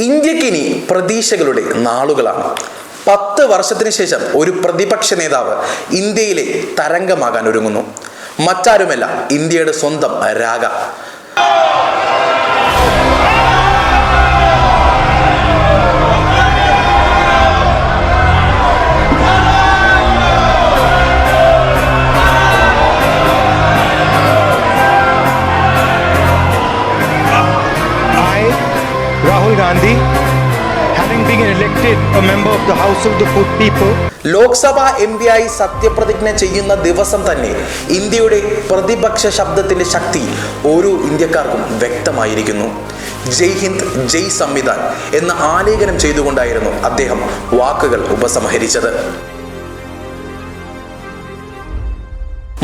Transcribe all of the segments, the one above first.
ഇന്ത്യക്കിനി പ്രതീക്ഷകളുടെ നാളുകളാണ്. പത്ത് വർഷത്തിന് ശേഷം ഒരു പ്രതിപക്ഷ നേതാവ് ഇന്ത്യയിലെ തരംഗമാകാൻ ഒരുങ്ങുന്നു. മറ്റാരുമല്ല ഇന്ത്യയുടെ സ്വന്തം RaGa. Gandhi, having been elected a member of the House of the Good People, Lok Sabha M ആയി സത്യപ്രതിജ്ഞ ചെയ്യുന്ന ദിവസം തന്നെ ഇന്ത്യയുടെ പ്രതിപക്ഷ ശബ്ദത്തിന്റെ ശക്തി ഓരോ ഇന്ത്യക്കാർക്കും വ്യക്തമായിരിക്കുന്നു. ജയ് ഹിന്ദ് ജയ് സംവിധാൻ എന്ന ആലേഖനം ചെയ്തുകൊണ്ടായിരുന്നു അദ്ദേഹം വാക്കുകൾ ഉപസംഹരിച്ചത്.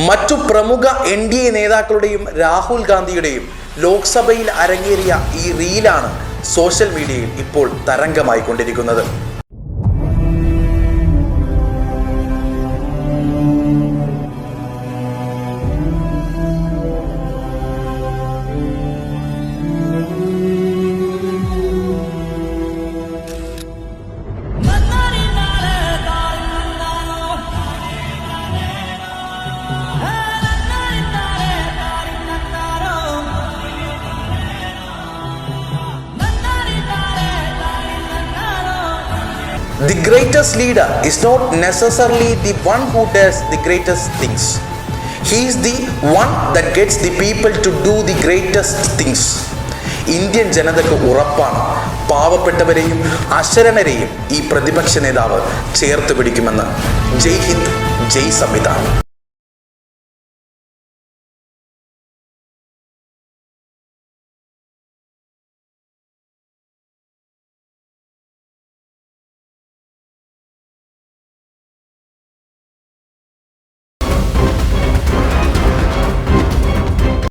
മറ്റു പ്രമുഖ എൻ ഡി എ നേതാക്കളുടെയും രാഹുൽ ഗാന്ധിയുടെയും ലോക്സഭയിൽ അരങ്ങേറിയ ഈ റീലാണ് സോഷ്യൽ മീഡിയയിൽ ഇപ്പോൾ തരംഗമായി The greatest leader is not necessarily the one who does the greatest things. He is the one that gets the people to do the greatest things. Indian ജനതയ്ക്ക് ഉറപ്പാണ് പാവപ്പെട്ടവരെയും അശരണരെയും ഈ പ്രതിപക്ഷ നേതാവ് ചേർത്ത് പിടിക്കുമെന്ന് ജയ് ഹിന്ദ് ജയ് സംവിധാനം